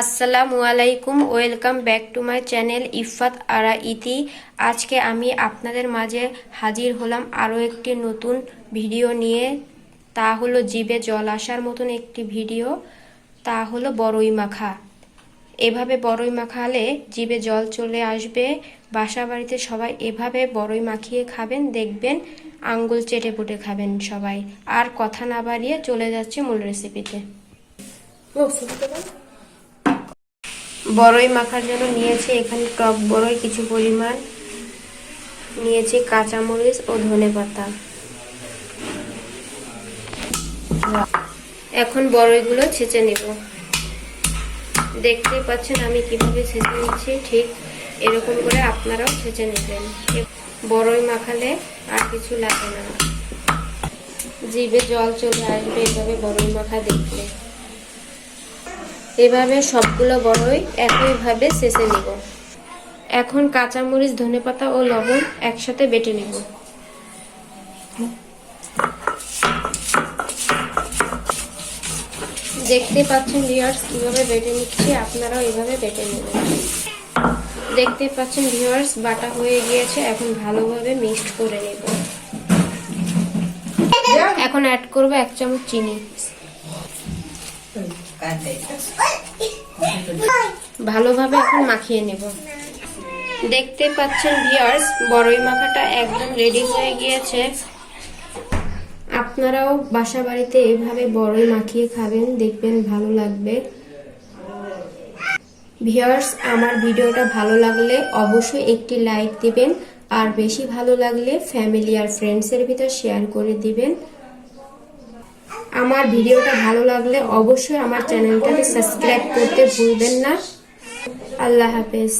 আসসালামু আলাইকুম, welcome back to my channel Ifat Ara Iti আজকে আমি আপনাদের মাঝে হাজির হলাম আরও একটি নতুন ভিডিও নিয়ে। তা হলো জিভে জল আসার মতন একটি ভিডিও। তা হলো বড়ই মাখা। এভাবে বড়ই মাখালে জিভে জল চলে আসবে। বাসা বাড়িতে সবাই এভাবে বড়ই মাখিয়ে খাবেন, দেখবেন আঙ্গুল চেটে পুটে খাবেন সবাই। আর কথা না বাড়িয়ে চলে যাচ্ছে মূল রেসিপিতে বড়ই মাখার জন্য নিয়েছি, এখানে টক বড়ই, কিছু পরিমাণ নিয়েছি, কাঁচামরিচ ও ধনে পাতা। এখন বড়ইগুলো ছেঁচে নেব। দেখতেই পাচ্ছেন আমি কীভাবে ছেঁচে নিচ্ছি, ঠিক এরকম করে আপনারাও ছেঁচে নেবেন। বড়ই মাখালে আর কিছু লাগে না। জিভে জল চলে আসবে, এভাবে বড়ই মাখা দেখলে। এভাবে সবগুলো বড়ই একইভাবে শেষে নিব। এখন কাঁচামরিচ ধনেপাতা ও লবণ একসাথে বেটে নেব। দেখতে পাচ্ছেন ভিউয়ার্স কীভাবে বেটে নিচ্ছি? আপনারাও এভাবে বেটে নেবেন। দেখতে পাচ্ছেন ভিউয়ার্স বাটা হয়ে গিয়েছে এখন ভালোভাবে মিক্সড করে নেব। এখন অ্যাড করব এক চামচ চিনি। ভালোভাবে এখন মাখিয়ে নেব। দেখতে পাচ্ছেন ভিয়ার্স বড়ই মাখাটা একদম রেডি হয়ে গিয়েছে। আপনারাও বাসা বাড়িতে এভাবে বড়ই মাখিয়ে খাবেন, দেখবেন ভালো লাগবে। ভিয়ার্স আমার ভিডিওটা ভালো লাগলে অবশ্যই একটি লাইক দিবেন, আর বেশি ভালো লাগলে ফ্যামিলি আর ফ্রেন্ডসের ভিতর শেয়ার করে দিবেন। আমার ভিডিওটা ভালো লাগলে অবশ্যই আমার চ্যানেলটাকে সাবস্ক্রাইব করতে ভুলবেন না। আল্লাহ হাফেজ।